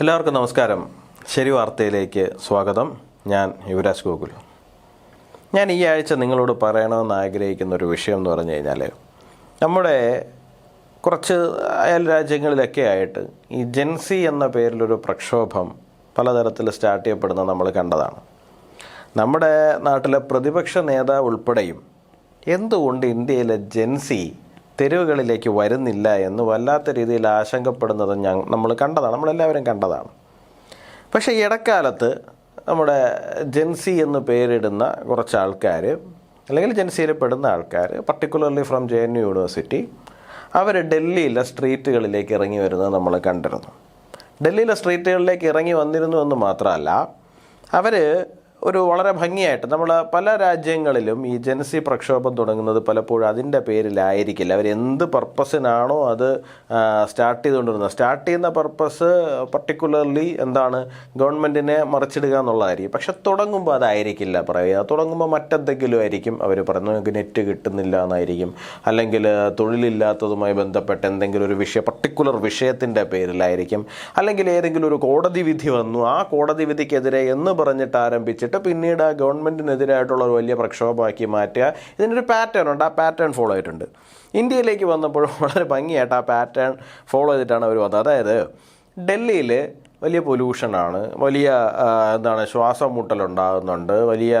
എല്ലാവർക്കും നമസ്കാരം. ശരി വാർത്തയിലേക്ക് സ്വാഗതം. ഞാൻ യുവരാജ് ഗോകുൽ. ഞാൻ ഈ ആഴ്ച നിങ്ങളോട് പറയണമെന്ന് ആഗ്രഹിക്കുന്ന ഒരു വിഷയം എന്ന് പറഞ്ഞു കഴിഞ്ഞാൽ നമ്മുടെ കുറച്ച് അയൽ രാജ്യങ്ങളിലൊക്കെ ആയിട്ട് ഈ ജെൻസി എന്ന പേരിലൊരു പ്രക്ഷോഭം പലതരത്തിൽ സ്റ്റാർട്ട് ചെയ്യപ്പെടുന്നത് നമ്മൾ കണ്ടതാണ്. നമ്മുടെ നാട്ടിലെ പ്രതിപക്ഷ നേതാവ് ഉൾപ്പെടെയും എന്തുകൊണ്ട് ഇന്ത്യയിലെ ജെൻസി തെരുവുകളിലേക്ക് വരുന്നില്ല എന്ന് വല്ലാത്ത രീതിയിൽ ആശങ്കപ്പെടുന്നത് ഞാൻ നമ്മൾ കണ്ടതാണ്. നമ്മളെല്ലാവരും കണ്ടതാണ്. പക്ഷേ ഇടക്കാലത്ത് നമ്മുടെ ജെൻസി എന്ന് പേരിടുന്ന കുറച്ച് ആൾക്കാർ അല്ലെങ്കിൽ ജെൻസിയിൽ പെടുന്ന ആൾക്കാർ particularly from J N U university അവർ ഡൽഹിയിലെ സ്ട്രീറ്റുകളിലേക്ക് ഇറങ്ങി വരുന്നത് നമ്മൾ കണ്ടിരുന്നു. ഡൽഹിയിലെ സ്ട്രീറ്റുകളിലേക്ക് ഇറങ്ങി വന്നിരുന്നു എന്ന് മാത്രമല്ല അവർ ഒരു വളരെ ഭംഗിയായിട്ട് നമ്മൾ പല രാജ്യങ്ങളിലും ഈ ജനസി പ്രക്ഷോഭം തുടങ്ങുന്നത് പലപ്പോഴും അതിന്റെ പേരിലായിരിക്കില്ല. അവർ എന്ത് പർപ്പസിനാണോ അത് സ്റ്റാർട്ട് ചെയ്തുകൊണ്ടിരുന്നത്. സ്റ്റാർട്ട് ചെയ്യുന്ന പർപ്പസ് പർട്ടിക്കുലർലി എന്താണ് ഗവൺമെന്റിനെ മറിച്ചിടുക എന്നുള്ളതായിരിക്കും. പക്ഷെ തുടങ്ങുമ്പോൾ അതായിരിക്കില്ല പറയുക. തുടങ്ങുമ്പോൾ മറ്റെന്തെങ്കിലും ആയിരിക്കും അവർ പറയുന്നത്. നിങ്ങൾക്ക് നെറ്റ് കിട്ടുന്നില്ല എന്നായിരിക്കും. അല്ലെങ്കിൽ തൊഴിലില്ലാത്തതുമായി ബന്ധപ്പെട്ട എന്തെങ്കിലും ഒരു വിഷയ പർട്ടിക്കുലർ വിഷയത്തിന്റെ പേരിലായിരിക്കും. അല്ലെങ്കിൽ ഏതെങ്കിലും ഒരു കോടതി വിധി വന്നു. ആ കോടതി വിധിക്കെതിരെ എന്ന് പറഞ്ഞിട്ട് ആരംഭിച്ചിട്ട് പിന്നീട് ആ ഗവൺമെന്റിനെതിരായിട്ടുള്ള ഒരു വലിയ പ്രക്ഷോഭമാക്കി മാറ്റുക. ഇതിനൊരു പാറ്റേൺ ഉണ്ട്. ആ പാറ്റേൺ ഫോളോ ആയിട്ടുണ്ട്. ഇന്ത്യയിലേക്ക് വന്നപ്പോഴും വളരെ ഭംഗിയായിട്ട് ആ പാറ്റേൺ ഫോളോ ചെയ്തിട്ടാണ് അവർ വന്നത്. അതായത് ഡൽഹിയിൽ വലിയ പൊല്യൂഷനാണ് വലിയ എന്താണ് ശ്വാസം മുട്ടലുണ്ടാകുന്നുണ്ട് വലിയ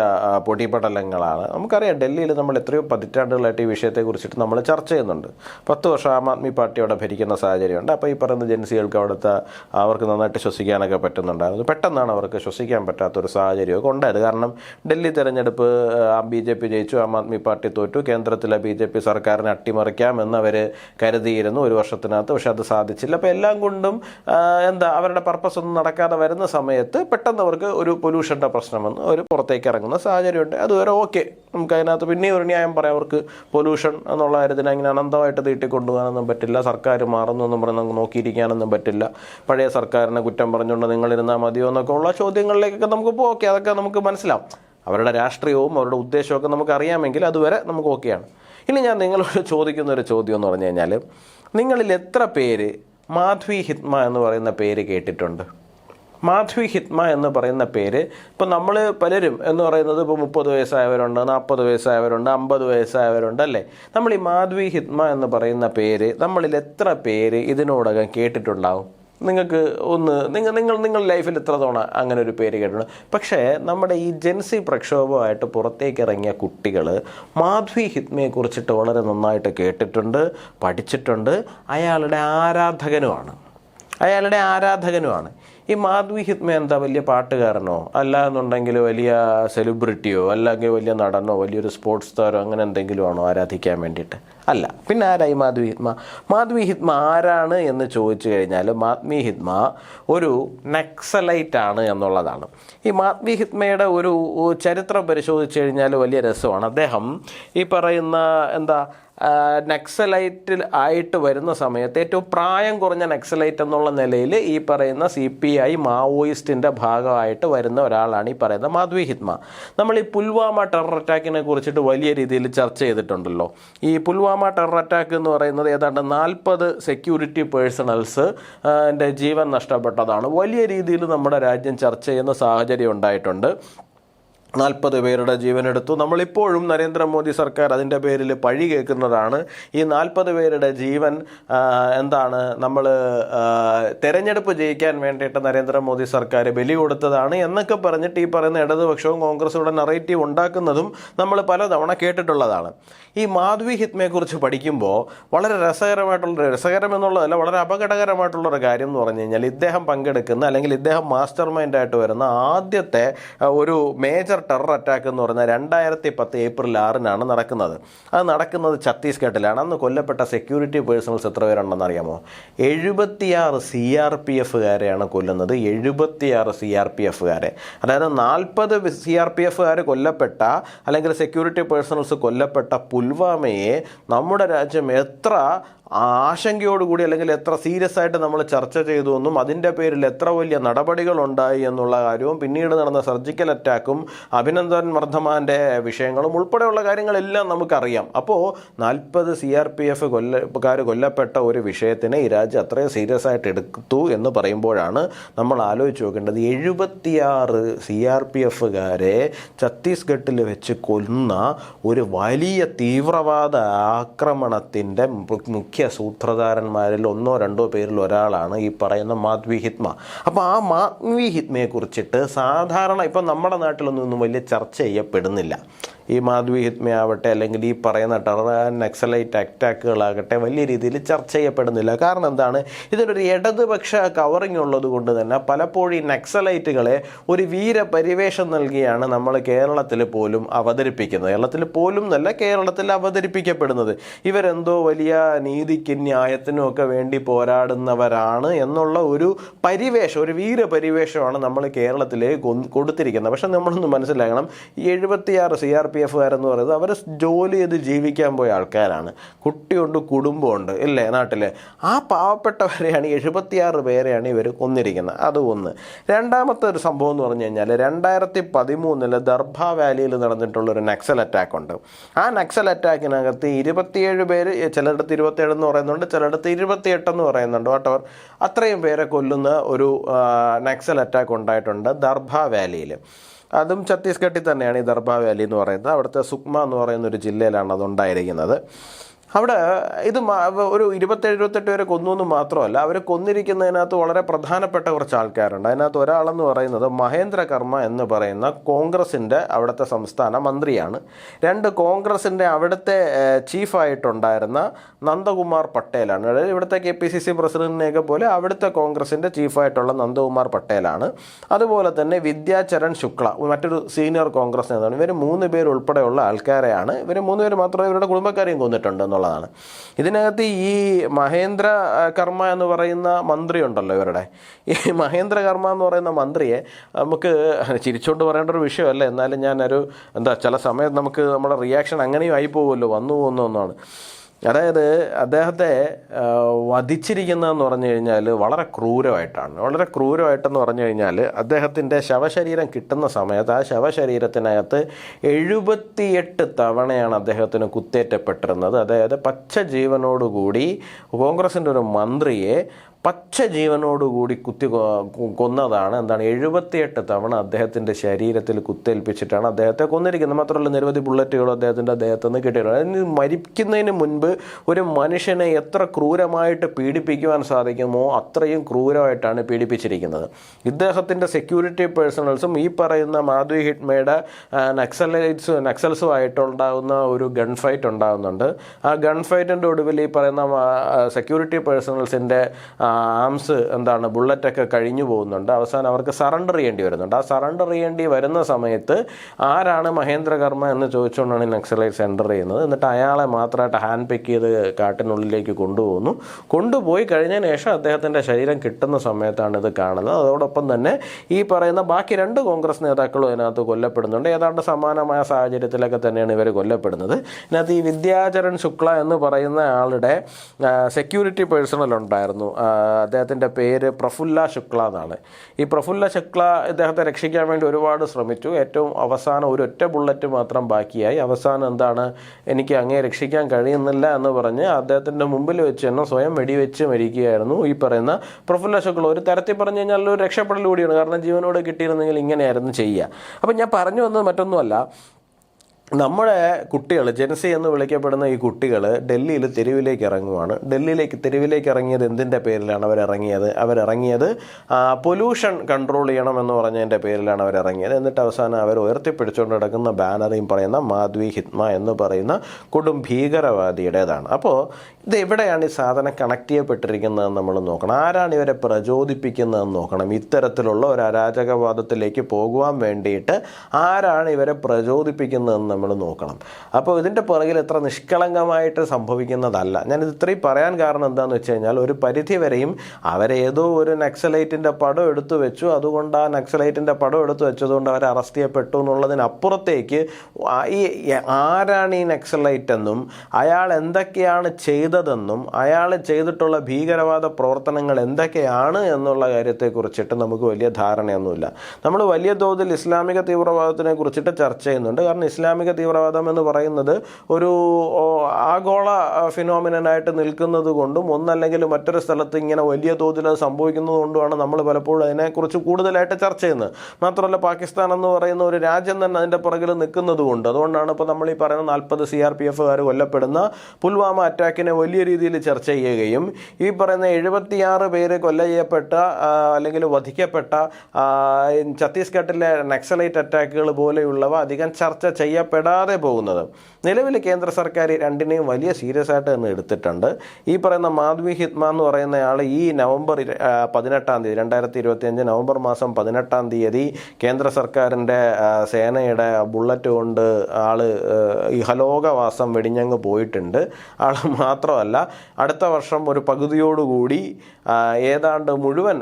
പൊടിപടലങ്ങളാണ്. നമുക്കറിയാം ഡൽഹിയിൽ നമ്മൾ എത്രയോ പതിറ്റാണ്ടുകളായിട്ട് ഈ വിഷയത്തെക്കുറിച്ചിട്ട് നമ്മൾ ചർച്ച ചെയ്യുന്നുണ്ട്. പത്ത് വർഷം ആം ആദ്മി പാർട്ടി അവിടെ ഭരിക്കുന്ന സാഹചര്യമുണ്ട്. അപ്പോൾ ഈ പറയുന്ന ജൻസികൾക്ക് അവിടുത്തെ അവർക്ക് നന്നായിട്ട് ശ്വസിക്കാനൊക്കെ പറ്റുന്നുണ്ടായിരുന്നു പെട്ടെന്നാണ് അവർക്ക് ശ്വസിക്കാൻ പറ്റാത്തൊരു സാഹചര്യമൊക്കെ ഉണ്ടായത് കാരണം ഡൽഹി തെരഞ്ഞെടുപ്പ് ബി ജെ പി ജയിച്ചു ആം ആദ്മി പാർട്ടി തോറ്റു. കേന്ദ്രത്തിലെ ബി ജെ പി സർക്കാരിനെ അട്ടിമറിക്കാം എന്നവർ കരുതിയിരുന്നു ഒരു വർഷത്തിനകത്ത്. പക്ഷേ അത് സാധിച്ചില്ല. അപ്പോൾ എല്ലാം കൊണ്ടും എന്താ അവരുടെ പർപ്പസ് ഒന്നും നടക്കാതെ വരുന്ന സമയത്ത് പെട്ടെന്ന് അവർക്ക് ഒരു പൊല്യൂഷന്റെ പ്രശ്നം വന്ന് അവർ പുറത്തേക്ക് ഇറങ്ങുന്ന സാഹചര്യമുണ്ട്. അതുവരെ ഓക്കെ. നമുക്ക് അതിനകത്ത് പിന്നെ ഒരു ന്യായം പറയാം. അവർക്ക് പൊല്യൂഷൻ എന്നുള്ള കാര്യത്തിന് അങ്ങനെ അനന്തമായിട്ട് തീട്ടിക്കൊണ്ടുപോകാനൊന്നും പറ്റില്ല. സർക്കാർ മാറുന്നു എന്നും പറഞ്ഞ് നമുക്ക് നോക്കിയിരിക്കാനൊന്നും പറ്റില്ല. പഴയ സർക്കാരിനെ കുറ്റം പറഞ്ഞുകൊണ്ട് നിങ്ങളിരുന്നാൽ മതിയോ എന്നൊക്കെ ഉള്ള ചോദ്യങ്ങളിലേക്കൊക്കെ നമുക്ക് ഇപ്പോൾ ഓക്കെ. അതൊക്കെ നമുക്ക് മനസ്സിലാവും. അവരുടെ രാഷ്ട്രീയവും അവരുടെ ഉദ്ദേശമൊക്കെ നമുക്ക് അറിയാമെങ്കിൽ അതുവരെ നമുക്ക് ഓക്കെയാണ്. ഇനി ഞാൻ നിങ്ങളോട് ചോദിക്കുന്ന ഒരു ചോദ്യം എന്ന് പറഞ്ഞു കഴിഞ്ഞാൽ നിങ്ങളിൽ എത്ര പേര് മാധവി ഹിത്മ എന്ന് പറയുന്ന പേര് കേട്ടിട്ടുണ്ട്. മാധ്വി ഹിത്മ എന്ന് പറയുന്ന പേര് ഇപ്പം നമ്മൾ പലരും എന്ന് പറയുന്നത് ഇപ്പോൾ മുപ്പത് വയസ്സായവരുണ്ട് നാൽപ്പത് വയസ്സായവരുണ്ട് അമ്പത് വയസ്സായവരുണ്ട് അല്ലേ? നമ്മൾ ഈ മാധ്വി ഹിത്മ എന്ന് പറയുന്ന പേര് നമ്മളിൽ എത്ര പേര് ഇതിനോടകം കേട്ടിട്ടുണ്ടാവും? നിങ്ങൾക്ക് ഒന്ന് നിങ്ങൾ നിങ്ങൾ നിങ്ങൾ ലൈഫിൽ എത്ര തവണ അങ്ങനെ ഒരു പേര് കേട്ടിട്ടുണ്ട്. പക്ഷേ നമ്മുടെ ഈ ജെൻസി പ്രക്ഷോഭമായിട്ട് പുറത്തേക്ക് ഇറങ്ങിയ കുട്ടികൾ മാധവി ഹിത്മയെ കുറിച്ചിട്ട് വളരെ നന്നായിട്ട് കേട്ടിട്ടുണ്ട് പഠിച്ചിട്ടുണ്ട്. അയാളുടെ ആരാധകനുമാണ്. അയാളുടെ ആരാധകനുമാണ്. ഈ മാധവി ഹിത്മ എന്താ വലിയ പാട്ടുകാരനോ? അല്ല എന്നുണ്ടെങ്കിൽ വലിയ സെലിബ്രിറ്റിയോ അല്ലെങ്കിൽ വലിയ നടനോ വലിയൊരു സ്പോർട്സ് താരോ അങ്ങനെ എന്തെങ്കിലും ആണോ ആരാധിക്കാൻ വേണ്ടിയിട്ട്? അല്ല. പിന്നെ ആരായി മാധവി ഹിത്മ മാധവി ഹിത്മ ആരാണ് എന്ന് ചോദിച്ചു കഴിഞ്ഞാൽ മാധവി ഹിത്മ ഒരു നക്സലൈറ്റ് ആണ് എന്നുള്ളതാണ്. ഈ മാധവി ഹിത്മയുടെ ഒരു ചരിത്രം പരിശോധിച്ച് കഴിഞ്ഞാൽ വലിയ രസമാണ്. അദ്ദേഹം ഈ പറയുന്ന എന്താ നക്സലൈറ്റിൽ ആയിട്ട് വരുന്ന സമയത്ത് ഏറ്റവും പ്രായം കുറഞ്ഞ നക്സലൈറ്റ് എന്നുള്ള നിലയിൽ ഈ പറയുന്ന സി പി ഐ മാവോയിസ്റ്റിന്റെ ഭാഗമായിട്ട് വരുന്ന ഒരാളാണ് ഈ പറയുന്ന മാധവി ഹിത്മ. നമ്മൾ ഈ പുൽവാമ ടെറർ അറ്റാക്കിനെ കുറിച്ചിട്ട് വലിയ രീതിയിൽ ചർച്ച ചെയ്തിട്ടുണ്ടല്ലോ. ഈ പുൽവാമ ടെറർ അറ്റാക്ക് എന്ന് പറയുന്നത് ഏതാണ്ട് നാൽപ്പത് സെക്യൂരിറ്റി പേഴ്സണൽസ് എന്റെ ജീവൻ നഷ്ടപ്പെട്ടതാണ്. വലിയ രീതിയിൽ നമ്മുടെ രാജ്യം ചർച്ച ചെയ്യുന്ന സാഹചര്യം ഉണ്ടായിട്ടുണ്ട്. നാൽപ്പത് പേരുടെ ജീവനെടുത്തു. നമ്മളിപ്പോഴും നരേന്ദ്രമോദി സർക്കാർ അതിന്റെ പേരിൽ പഴി കേൾക്കുന്നതാണ്. ഈ നാൽപ്പത് പേരുടെ ജീവൻ എന്താണ് നമ്മൾ തെരഞ്ഞെടുപ്പ് ജയിക്കാൻ വേണ്ടിയിട്ട് നരേന്ദ്രമോദി സർക്കാർ ബലി കൊടുത്തതാണ് എന്നൊക്കെ പറഞ്ഞിട്ട് ഈ പറയുന്ന ഇടതുപക്ഷവും കോൺഗ്രസുടെ നറേറ്റീവ് ഉണ്ടാക്കുന്നതും നമ്മൾ പലതവണ കേട്ടിട്ടുള്ളതാണ്. ഈ മാധവി ഹിത്മയെക്കുറിച്ച് പഠിക്കുമ്പോൾ വളരെ രസകരമായിട്ടുള്ള രസകരം എന്നുള്ളതല്ല വളരെ അപകടകരമായിട്ടുള്ളൊരു കാര്യം എന്ന് പറഞ്ഞു കഴിഞ്ഞാൽ ഇദ്ദേഹം പങ്കെടുക്കുന്ന അല്ലെങ്കിൽ ഇദ്ദേഹം മാസ്റ്റർ മൈൻഡായിട്ട് വരുന്ന ആദ്യത്തെ ഒരു മേജർ ടെറർ അറ്റാക്ക് എന്ന് പറഞ്ഞാൽ രണ്ടായിരത്തി പത്ത് ഏപ്രിൽ ആറിനാണ് നടക്കുന്നത്. അത് നടക്കുന്നത് ഛത്തീസ്ഗഡിലാണ്. അന്ന് കൊല്ലപ്പെട്ട സെക്യൂരിറ്റി പേഴ്സണൽസ് എത്ര പേരുണ്ടെന്ന് അറിയാമോ? എഴുപത്തിയാറ് സി ആർ പി എഫുകാരെയാണ് കൊല്ലുന്നത്. എഴുപത്തിയാറ് സി ആർ പി എഫുകാരെ അതായത് നാൽപ്പത് സി ആർ പി എഫുകാർ കൊല്ലപ്പെട്ട അല്ലെങ്കിൽ സെക്യൂരിറ്റി പേഴ്സണൽസ് കൊല്ലപ്പെട്ട പുൽവാമയെ നമ്മുടെ രാജ്യം എത്ര ആശങ്കയോടുകൂടി അല്ലെങ്കിൽ എത്ര സീരിയസ് ആയിട്ട് നമ്മൾ ചർച്ച ചെയ്തു എന്നും അതിന്റെ പേരിൽ എത്ര വലിയ നടപടികൾ ഉണ്ടായി എന്നുള്ള കാര്യവും പിന്നീട് നടന്ന സർജിക്കൽ അറ്റാക്കും അഭിനന്ദൻ വർദ്ധമാന്റെ വിഷയങ്ങളും ഉൾപ്പെടെയുള്ള കാര്യങ്ങളെല്ലാം നമുക്കറിയാം. അപ്പോൾ നാൽപ്പത് സി ആർ പി എഫ് കൊല്ലക്കാർ കൊല്ലപ്പെട്ട ഒരു വിഷയത്തിനെ ഈ രാജ്യം അത്രയും സീരിയസ് ആയിട്ട് എടുത്തു എന്ന് പറയുമ്പോഴാണ് നമ്മൾ ആലോചിച്ച് നോക്കേണ്ടത്. എഴുപത്തിയാറ് സി ആർ പി എഫുകാരെ ഛത്തീസ്ഗഡിൽ വെച്ച് കൊന്ന ഒരു വലിയ തീവ്രവാദ ആക്രമണത്തിന്റെ മുഖ്യ സൂത്രധാരന്മാരിൽ ഒന്നോ രണ്ടോ പേരിൽ ഒരാളാണ് ഈ പറയുന്ന മാധ്വി ഹിത്മ. അപ്പോൾ ആ മാധ്വി ഹിത്മയെക്കുറിച്ചിട്ട് സാധാരണ ഇപ്പം നമ്മുടെ നാട്ടിലൊന്നും വലിയ ചർച്ച ചെയ്യപ്പെടുന്നില്ല. ഈ മാധവി ഹിത്മയാവട്ടെ അല്ലെങ്കിൽ ഈ പറയുന്ന ടെറർ നക്സലൈറ്റ് അറ്റാക്കുകളാകട്ടെ വലിയ രീതിയിൽ ചർച്ച ചെയ്യപ്പെടുന്നില്ല. കാരണം എന്താണ്? ഇതിനൊരു ഇടതുപക്ഷ കവറിങ് ഉള്ളത് കൊണ്ട് തന്നെ പലപ്പോഴും ഈ നക്സലൈറ്റുകളെ ഒരു വീരപരിവേഷം നൽകിയാണ് നമ്മൾ കേരളത്തിൽ പോലും അവതരിപ്പിക്കുന്നത്. കേരളത്തിൽ പോലും എന്നല്ല കേരളത്തിൽ അവതരിപ്പിക്കപ്പെടുന്നത്. ഇവരെന്തോ വലിയ നീതിക്കും ന്യായത്തിനും ഒക്കെ വേണ്ടി പോരാടുന്നവരാണ് എന്നുള്ള ഒരു പരിവേഷം ഒരു വീരപരിവേഷമാണ് നമ്മൾ കേരളത്തിൽ കൊടുത്തിരിക്കുന്നത്. പക്ഷെ നമ്മളൊന്ന് മനസ്സിലാക്കണം എഴുപത്തിയാറ് സി ആർ പി എഫുകാരെന്ന് പറയുന്നത് അവരെ ജോലി ചെയ്ത് ജീവിക്കാൻ പോയ ആൾക്കാരാണ്. കുട്ടിയുണ്ട് കുടുംബമുണ്ട് ഇല്ലേ നാട്ടിൽ ആ പാവപ്പെട്ടവരെയാണ് എഴുപത്തിയാറ് പേരെയാണ് ഇവർ കൊന്നിരിക്കുന്നത്. അത് ഒന്ന്. രണ്ടാമത്തെ ഒരു സംഭവം എന്ന് പറഞ്ഞു കഴിഞ്ഞാൽ രണ്ടായിരത്തി പതിമൂന്നിൽ ദർഭ വാലിയിൽ നടന്നിട്ടുള്ളൊരു നക്സൽ അറ്റാക്ക് ഉണ്ട്. ആ നക്സൽ അറ്റാക്കിനകത്ത് ഇരുപത്തിയേഴ് പേര് ചിലയിടത്ത് ഇരുപത്തിയേഴ് എന്ന് പറയുന്നുണ്ട് ചിലയിടത്ത് ഇരുപത്തിയെട്ടെന്ന് പറയുന്നുണ്ട്. വാട്ടവർ അത്രയും പേരെ കൊല്ലുന്ന ഒരു നക്സൽ അറ്റാക്ക് ഉണ്ടായിട്ടുണ്ട് ദർഭ വാലിയിൽ അതും ഛത്തീസ്ഗഡിൽ തന്നെയാണ് ഈ ദർഭ വാലി എന്ന് പറയുന്നത്. അവിടുത്തെ സുക്മ എന്ന് പറയുന്ന ഒരു ജില്ലയിലാണ് അത് ഉണ്ടായിരിക്കുന്നത് അവിടെ ഇത് ഒരു ഇരുപത്തേഴ് ഇരുപത്തെട്ട് പേരെ കൊന്നു മാത്രമല്ല അവർ കൊന്നിരിക്കുന്നതിനകത്ത് വളരെ പ്രധാനപ്പെട്ട കുറച്ച് ആൾക്കാരുണ്ട് അതിനകത്ത് ഒരാളെന്ന് പറയുന്നത് മഹേന്ദ്ര കർമ്മ എന്ന് പറയുന്ന കോൺഗ്രസിന്റെ അവിടുത്തെ സംസ്ഥാന മന്ത്രിയാണ്. രണ്ട് കോൺഗ്രസിന്റെ അവിടുത്തെ ചീഫായിട്ടുണ്ടായിരുന്ന നന്ദകുമാർ പട്ടേലാണ്. അതായത് ഇവിടുത്തെ കെ പി സി സി പ്രസിഡന്റിനെയൊക്കെ പോലെ അവിടുത്തെ കോൺഗ്രസിന്റെ ചീഫായിട്ടുള്ള നന്ദകുമാർ പട്ടേലാണ്. അതുപോലെ തന്നെ വിദ്യാചരൺ ശുക്ല മറ്റൊരു സീനിയർ കോൺഗ്രസ് നേതാവാണ് ഇവർ മൂന്ന് പേരുൾപ്പെടെയുള്ള ആൾക്കാരെയാണ്. ഇവർ മൂന്ന് പേര് മാത്രമേ ഇവരുടെ കുടുംബക്കാരെയും കൊന്നിട്ടുണ്ട് എന്നുള്ളതാണ്. ഇതിനകത്ത് ഈ മഹേന്ദ്ര കർമ്മ എന്ന് പറയുന്ന മന്ത്രി ഉണ്ടല്ലോ ഇവരുടെ. ഈ മഹേന്ദ്ര കർമ്മ എന്ന് പറയുന്ന മന്ത്രിയെ നമുക്ക് ചിരിച്ചുകൊണ്ട് പറയേണ്ട ഒരു വിഷയമല്ല. എന്നാലും ഞാനൊരു എന്താ ചില സമയത്ത് നമുക്ക് നമ്മുടെ റിയാക്ഷൻ അങ്ങനെയും ആയി പോകുമല്ലോ വന്നു പോകുന്നു ഒന്നാണ് അതായത് അദ്ദേഹത്തെ വധിച്ചിരിക്കുന്നതെന്ന് പറഞ്ഞു കഴിഞ്ഞാൽ വളരെ ക്രൂരമായിട്ടാണ്. വളരെ ക്രൂരമായിട്ടെന്ന് പറഞ്ഞു കഴിഞ്ഞാൽ അദ്ദേഹത്തിന്റെ ശവശരീരം കിട്ടുന്ന സമയത്ത് ആ ശവശരീരത്തിനകത്ത് എഴുപത്തിയെട്ട് തവണയാണ് അദ്ദേഹത്തിന് കുത്തേറ്റപ്പെട്ടിരുന്നത്. അതായത് പച്ച ജീവനോടുകൂടി കോൺഗ്രസിന്റെ ഒരു മന്ത്രിയെ പച്ച ജീവനോടുകൂടി കുത്തി കൊന്നതാണ്. എന്താണ്? എഴുപത്തിയെട്ട് തവണ അദ്ദേഹത്തിന്റെ ശരീരത്തിൽ കുത്തേൽപ്പിച്ചിട്ടാണ് അദ്ദേഹത്തെ കൊന്നിരിക്കുന്നത്. മാത്രമല്ല നിരവധി ബുള്ളറ്റുകളും അദ്ദേഹത്തിന്റെ അദ്ദേഹത്തിൽ നിന്ന് കിട്ടിയിട്ടുണ്ട്. അതിന് മരിക്കുന്നതിന് മുൻപ് ഒരു മനുഷ്യനെ എത്ര ക്രൂരമായിട്ട് പീഡിപ്പിക്കുവാൻ സാധിക്കുമോ അത്രയും ക്രൂരമായിട്ടാണ് പീഡിപ്പിച്ചിരിക്കുന്നത്. ഇദ്ദേഹത്തിന്റെ സെക്യൂരിറ്റി പേഴ്സണൽസും ഈ പറയുന്ന മാധവി ഹിറ്റ്മയുടെ നക്സലൈറ്റ്സ് നക്സൽസും ആയിട്ടുണ്ടാകുന്ന ഒരു ഗൺ ഫൈറ്റ് ഉണ്ടാകുന്നുണ്ട് ആ ഗൺ ഫൈറ്റിന്റെ ഒടുവിൽ ഈ പറയുന്ന സെക്യൂരിറ്റി പേഴ്സണൽസിന്റെ ആംസ് എന്താണ് ബുള്ളറ്റൊക്കെ കഴിഞ്ഞു പോകുന്നുണ്ട്. അവസാനം അവർക്ക് സറണ്ടർ ചെയ്യേണ്ടി വരുന്നുണ്ട്. ആ സറണ്ടർ ചെയ്യേണ്ടി വരുന്ന സമയത്ത് ആരാണ് മഹേന്ദ്രകർമ്മ എന്ന് ചോദിച്ചുകൊണ്ടാണ് ഈ നക്സലൈറ്റ്സ് എന്റർ ചെയ്യുന്നത്. എന്നിട്ട് അയാളെ മാത്രമായിട്ട് ഹാൻഡ് പിക്ക് ചെയ്ത് കാട്ടിനുള്ളിലേക്ക് കൊണ്ടുപോകുന്നു. കൊണ്ടുപോയി കഴിഞ്ഞതിന് ശേഷം അദ്ദേഹത്തിന്റെ ശരീരം കിട്ടുന്ന സമയത്താണ് ഇത് കാണുന്നത്. അതോടൊപ്പം തന്നെ ഈ പറയുന്ന ബാക്കി രണ്ട് കോൺഗ്രസ് നേതാക്കളും അതിനകത്ത് കൊല്ലപ്പെടുന്നുണ്ട്. ഏതാണ്ട് സമാനമായ സാഹചര്യത്തിലൊക്കെ തന്നെയാണ് ഇവർ കൊല്ലപ്പെടുന്നത്. ഇതിനകത്ത് ഈ വിദ്യാചരൺ ശുക്ല എന്ന് പറയുന്ന ആളുടെ സെക്യൂരിറ്റി പേഴ്സണൽ ഉണ്ടായിരുന്നു. ആ, അദ്ദേഹത്തിന്റെ പേര് പ്രഫുല്ല ശുക്ല എന്നാണ്. ഈ പ്രഫുല്ല ശുക്ല ഇദ്ദേഹത്തെ രക്ഷിക്കാൻ വേണ്ടി ഒരുപാട് ശ്രമിച്ചു. ഏറ്റവും അവസാനം ഒരു ഒറ്റ ബുള്ളറ്റ് മാത്രം ബാക്കിയായി. അവസാനം എന്താണ്? എനിക്ക് അങ്ങേ രക്ഷിക്കാൻ കഴിയുന്നില്ല എന്ന് പറഞ്ഞ് അദ്ദേഹത്തിന്റെ മുമ്പിൽ വെച്ച് തന്നെ സ്വയം വെടിവെച്ച് മരിക്കുകയായിരുന്നു ഈ പറയുന്ന പ്രഫുല്ല ശുക്ല. ഒരു തരത്തിൽ പറഞ്ഞു കഴിഞ്ഞാൽ ഒരു രക്ഷപ്പെടൽ കൂടിയാണ്. കാരണം ജീവനോട് കിട്ടിയിരുന്നെങ്കിൽ ഇങ്ങനെയായിരുന്നു ചെയ്യുക. അപ്പം ഞാൻ പറഞ്ഞു വന്നത് മറ്റൊന്നുമല്ല. നമ്മുടെ കുട്ടികൾ ജനസി എന്ന് വിളിക്കപ്പെടുന്ന ഈ കുട്ടികൾ ഡൽഹിയിൽ തെരുവിലേക്ക് ഇറങ്ങുവാണ്. ഡൽഹിയിലേക്ക് തെരുവിലേക്ക് ഇറങ്ങിയത് എന്തിന്റെ പേരിലാണ് അവരിറങ്ങിയത് അവരിറങ്ങിയത് പൊല്യൂഷൻ കൺട്രോൾ ചെയ്യണം എന്ന് പറഞ്ഞതിന്റെ പേരിലാണ് അവരിറങ്ങിയത് എന്നിട്ട് അവസാനം അവർ ഉയർത്തിപ്പിടിച്ചുകൊണ്ട് കിടക്കുന്ന ബാനറിയും പറയുന്ന മാധ്വി ഹിത്മ എന്ന് പറയുന്ന കൊടും ഭീകരവാദിയുടേതാണ്. അപ്പോൾ ഇത് എവിടെയാണ് ഈ സാധനം കണക്ട് ചെയ്യപ്പെട്ടിരിക്കുന്നതെന്ന് നമ്മൾ നോക്കണം. ആരാണ് ഇവരെ പ്രചോദിപ്പിക്കുന്നതെന്ന് നോക്കണം. ഇത്തരത്തിലുള്ള ഒരു അരാജകവാദത്തിലേക്ക് പോകുവാൻ വേണ്ടിയിട്ട് ആരാണ് ഇവരെ പ്രചോദിപ്പിക്കുന്നതെന്ന് നമ്മൾ നോക്കണം. അപ്പോൾ ഇതിന്റെ പുറകിൽ എത്ര നിഷ്കളങ്കമായിട്ട് സംഭവിക്കുന്നതല്ല. ഞാനിത് ഇത്രയും പറയാൻ കാരണം എന്താണെന്ന് വെച്ച് കഴിഞ്ഞാൽ ഒരു പരിധി വരെയും അവരേതോ ഒരു നക്സലൈറ്റിന്റെ പടം എടുത്തു വെച്ചു. അതുകൊണ്ട് ആ നക്സലൈറ്റിന്റെ പടം എടുത്തു വെച്ചതുകൊണ്ട് അവർ അറസ്റ്റ് ചെയ്യപ്പെട്ടു എന്നുള്ളതിനപ്പുറത്തേക്ക് ഈ ആരാണ് ഈ നക്സലൈറ്റ് എന്നും അയാൾ എന്തൊക്കെയാണ് ചെയ്തതെന്നും അയാൾ ചെയ്തിട്ടുള്ള ഭീകരവാദ പ്രവർത്തനങ്ങൾ എന്തൊക്കെയാണ് എന്നുള്ള കാര്യത്തെക്കുറിച്ചിട്ട് നമുക്ക് വലിയ ധാരണയൊന്നുമില്ല. നമ്മൾ വലിയ തോതിൽ ഇസ്ലാമിക തീവ്രവാദത്തിനെ കുറിച്ചിട്ട് ചർച്ച ചെയ്യുന്നുണ്ട്. കാരണം ഇസ്ലാമിക തീവ്രവാദം എന്ന് പറയുന്നത് ഒരു ആഗോള ഫിനോമിനനായിട്ട് നിൽക്കുന്നത് കൊണ്ടും ഒന്നല്ലെങ്കിൽ മറ്റൊരു സ്ഥലത്ത് ഇങ്ങനെ വലിയ തോതിൽ അത് സംഭവിക്കുന്നത് കൊണ്ടുമാണ് നമ്മൾ പലപ്പോഴും അതിനെക്കുറിച്ച് കൂടുതലായിട്ട് ചർച്ച ചെയ്യുന്നത്. മാത്രമല്ല പാകിസ്ഥാൻ എന്ന് പറയുന്ന ഒരു രാജ്യം തന്നെ അതിന്റെ പുറകിൽ നിൽക്കുന്നത് കൊണ്ട് അതുകൊണ്ടാണ് ഇപ്പോൾ നമ്മൾ ഈ പറയുന്ന നാൽപ്പത് സി ആർ പി എഫുകാർ കൊല്ലപ്പെടുന്ന പുൽവാമ അറ്റാക്കിനെ വലിയ രീതിയിൽ ചർച്ച ചെയ്യുകയും ഈ പറയുന്ന എഴുപത്തിയാറ് പേര് കൊല്ല ചെയ്യപ്പെട്ട അല്ലെങ്കിൽ വധിക്കപ്പെട്ട ഛത്തീസ്ഗഡിലെ നക്സലൈറ്റ് അറ്റാക്കുകൾ പോലെയുള്ളവ അധികം ചർച്ച ചെയ്യപ്പെടാതെ പോകുന്നത്. നിലവിൽ കേന്ദ്ര സർക്കാർ രണ്ടിനെയും വലിയ സീരിയസ് ആയിട്ട് തന്നെ എടുത്തിട്ടുണ്ട്. ഈ പറയുന്ന മാധവി ഹിത്മ എന്ന് പറയുന്നയാൾ ഈ നവംബർ പതിനെട്ടാം തീയതി രണ്ടായിരത്തി ഇരുപത്തി അഞ്ച് നവംബർ മാസം പതിനെട്ടാം തീയതി കേന്ദ്ര സർക്കാരിന്റെ സേനയുടെ ബുള്ളറ്റ് കൊണ്ട് ആൾ ഇഹലോകവാസം വെടിഞ്ഞങ്ങ് പോയിട്ടുണ്ട്. ആൾ മാത്രമല്ല അടുത്ത വർഷം ഒരു പകുതിയോടുകൂടി ഏതാണ്ട് മുഴുവൻ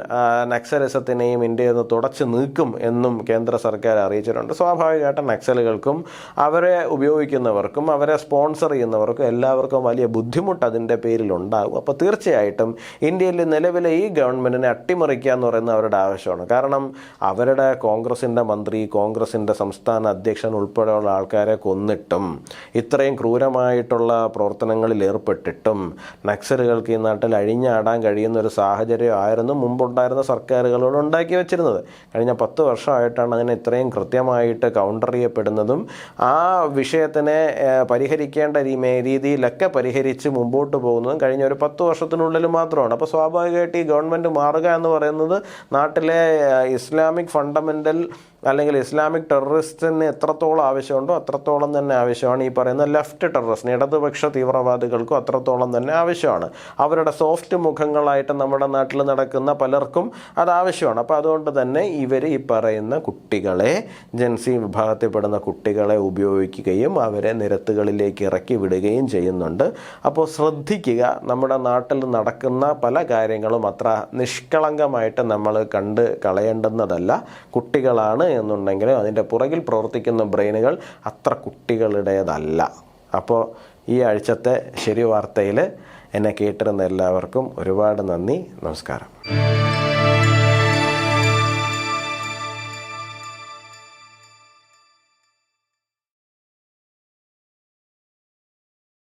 നക്സലിസത്തിനെയും ഇന്ത്യയിൽ നിന്ന് തുടച്ചു നീക്കും എന്നും കേന്ദ്ര സർക്കാർ അറിയിച്ചിട്ടുണ്ട്. സ്വാഭാവികമായിട്ടും നക്സലുകൾക്കും അവരെ ഉപയോഗിക്കുന്നവർക്കും അവരെ സ്പോൺസർ ചെയ്യുന്നവർക്കും എല്ലാവർക്കും വലിയ ബുദ്ധിമുട്ട് അതിന്റെ പേരിൽ ഉണ്ടാകും അപ്പോൾ തീർച്ചയായിട്ടും ഇന്ത്യയിൽ നിലവിലെ ഈ ഗവൺമെന്റിനെ അട്ടിമറിക്കുക എന്ന് പറയുന്ന അവരുടെ ആവശ്യമാണ്. കാരണം അവരുടെ കോൺഗ്രസിന്റെ മന്ത്രി കോൺഗ്രസിന്റെ സംസ്ഥാന അധ്യക്ഷൻ ഉൾപ്പെടെയുള്ള ആൾക്കാരെ കൊന്നിട്ടും ഇത്രയും ക്രൂരമായിട്ടുള്ള പ്രവർത്തനങ്ങളിൽ ഏർപ്പെട്ടിട്ടും നക്സലുകൾക്ക് ഈ നാട്ടിൽ അഴിഞ്ഞാടാൻ കഴിയുന്ന ഒരു സാഹചര്യം ആയിരുന്നു മുമ്പുണ്ടായിരുന്ന സർക്കാരുകളോട് ഉണ്ടാക്കി വെച്ചിരുന്നത്. കഴിഞ്ഞ പത്ത് വർഷമായിട്ടാണ് അതിനെ ഇത്രയും കൃത്യമായിട്ട് കൗണ്ടർ ചെയ്യപ്പെടുന്നതും ആ വിഷയത്തിനെ ഏഹ്, പരിഹരിക്കേണ്ട രീതിയിലൊക്കെ പരിഹരിച്ച് മുമ്പോട്ട് പോകുന്നതും കഴിഞ്ഞ ഒരു പത്ത് വർഷത്തിനുള്ളിൽ മാത്രമാണ്. അപ്പോൾ സ്വാഭാവികമായിട്ട് ഈ ഗവൺമെന്റ് മാറുക എന്ന് പറയുന്നത് നാട്ടിലെ ഇസ്ലാമിക് ഫണ്ടമെന്റൽ അല്ലെങ്കിൽ ഇസ്ലാമിക് ടെററിസ്റ്റിന് എത്രത്തോളം ആവശ്യമുണ്ടോ അത്രത്തോളം തന്നെ ആവശ്യമാണ് ഈ പറയുന്ന ലെഫ്റ്റ് ടെററിസ്റ്റിന് ഇടതുപക്ഷ തീവ്രവാദികൾക്കും അത്രത്തോളം തന്നെ ആവശ്യമാണ്. അവരുടെ സോഫ്റ്റ് മുഖങ്ങളായിട്ട് നമ്മുടെ നാട്ടിൽ നടക്കുന്ന പലർക്കും അത് ആവശ്യമാണ്. അപ്പോൾ അതുകൊണ്ട് തന്നെ ഇവർ ഈ പറയുന്ന കുട്ടികളെ ജൻസി വിഭാഗത്തിൽപ്പെടുന്ന കുട്ടികളെ ഉപയോഗിക്കുകയും അവരെ നിരത്തുകളിലേക്ക് ഇറക്കി വിടുകയും ചെയ്യുന്നുണ്ട്. അപ്പോൾ ശ്രദ്ധിക്കുക നമ്മുടെ നാട്ടിൽ നടക്കുന്ന പല കാര്യങ്ങളും അത്ര നിഷ്കളങ്കമായിട്ട് നമ്മൾ കണ്ട് കളയേണ്ടുന്നതല്ല. കുട്ടികളാണ് എന്നുണ്ടെങ്കിൽ അതിന്റെ പുറകിൽ പ്രവർത്തിക്കുന്ന ബ്രെയിനുകൾ അത്ര കുട്ടികളുടേതല്ല. അപ്പോൾ ഈ ആഴ്ചത്തെ ശരി വാർത്തയിൽ എന്നെ കേട്ടിരുന്ന എല്ലാവർക്കും ഒരുപാട് നന്ദി. നമസ്കാരം.